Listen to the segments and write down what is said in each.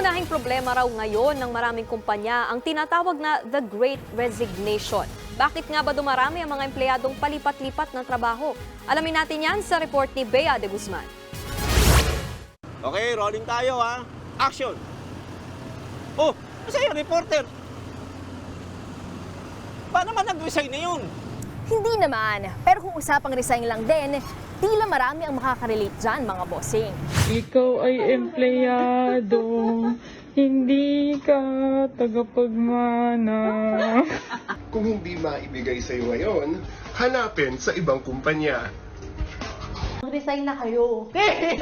Pangunahing problema raw ngayon ng maraming kumpanya ang tinatawag na The Great Resignation. Bakit nga ba dumarami ang mga empleyadong palipat-lipat ng trabaho? Alamin natin yan sa report ni Bea de Guzman. Okay, rolling tayo ha. Action! Oh, sa'yo, reporter. Paano man nag-resign na yun? Hindi naman. Pero kung usapang resign lang din, tila marami ang makakarelate dyan mga bossing. Ikaw ay empleyado, hindi ka tagapagmana. Kung hindi maibigay sa iyo ngayon, hanapin sa ibang kumpanya.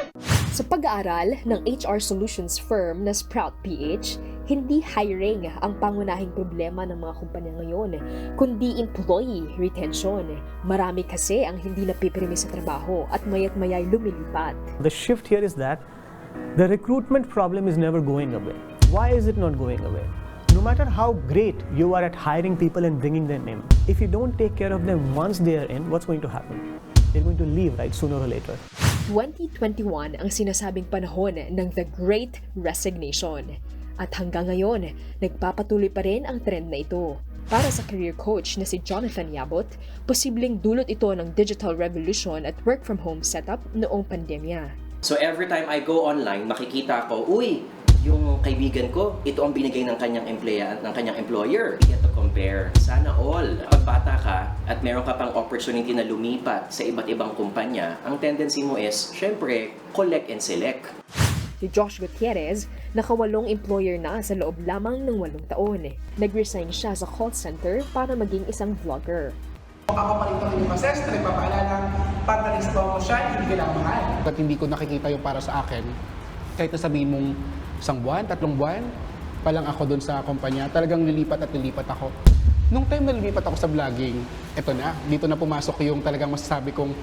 Sa pag-aaral ng HR solutions firm na Sprout PH, hindi hiring ang pangunahing problema ng mga kumpanya ngayon, kundi employee retention. Marami kasi ang hindi napipirmi sa trabaho at mayat mayay lumilipat. The shift here is that the recruitment problem is never going away. Why is it not going away? No matter how great you are at hiring people and bringing them in, if you don't take care of them once they are in, what's going to happen? They're going to leave, right, sooner or later. 2021 ang sinasabing panahon ng The Great Resignation. At hanggang ngayon, nagpapatuloy pa rin ang trend na ito. Para sa career coach na si Jonathan Yabot, posibleng dulot ito ng digital revolution at work from home setup noong pandemya. So every time I go online, makikita ko, uy, yung kaibigan ko, ito ang binigay ng kanyang employer, ng kanyang employer. You get to compare. Sana all. Pag bata ka at meron ka pang opportunity na lumipat sa iba't ibang kumpanya, ang tendency mo is, syempre, collect and select. Si Josh Gutierrez, nakawalong employer na sa loob lamang ng walong taon. Nag-resign siya sa call center para maging isang vlogger. Kakapalit kami yung mases, na nagpapaalala, patalis mo mo siya, hindi ka lang mahal. At hindi ko nakikita yung para sa akin, kahit na sabihin mong isang buwan, tatlong buwan, pa lang ako doon sa kumpanya, talagang lilipat at lilipat ako. Nung time na lilipat ako sa vlogging, eto na, dito na pumasok yung talagang masasabi kong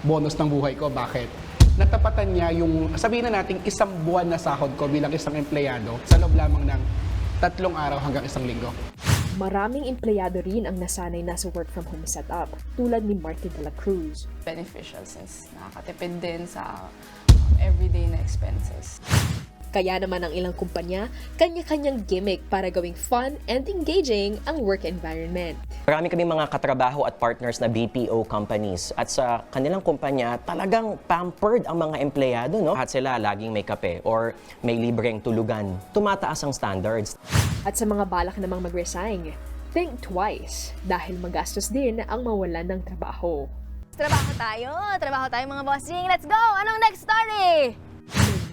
bonus ng buhay ko. Bakit? Natapatan niya yung, sabihin na natin, isang buwan na sahod ko bilang isang empleyado sa loob lamang ng tatlong araw hanggang isang linggo. Maraming empleyado rin ang nasanay na sa work from home setup, tulad ni Martin de la Cruz. beneficial since nakakatipid din sa everyday na expenses. Kaya naman ang ilang kumpanya, kanya-kanyang gimmick para gawing fun and engaging ang work environment. Marami kami mga katrabaho at partners na BPO companies at sa kanilang kumpanya talagang pampered ang mga empleyado, no? At sila laging may kape or may libreng tulugan. Tumataas ang standards. At sa mga balak namang mag-resign, think twice dahil magastos din ang mawalan ng trabaho. Trabaho tayo, trabaho tayo mga bossing. Let's go! Anong next story?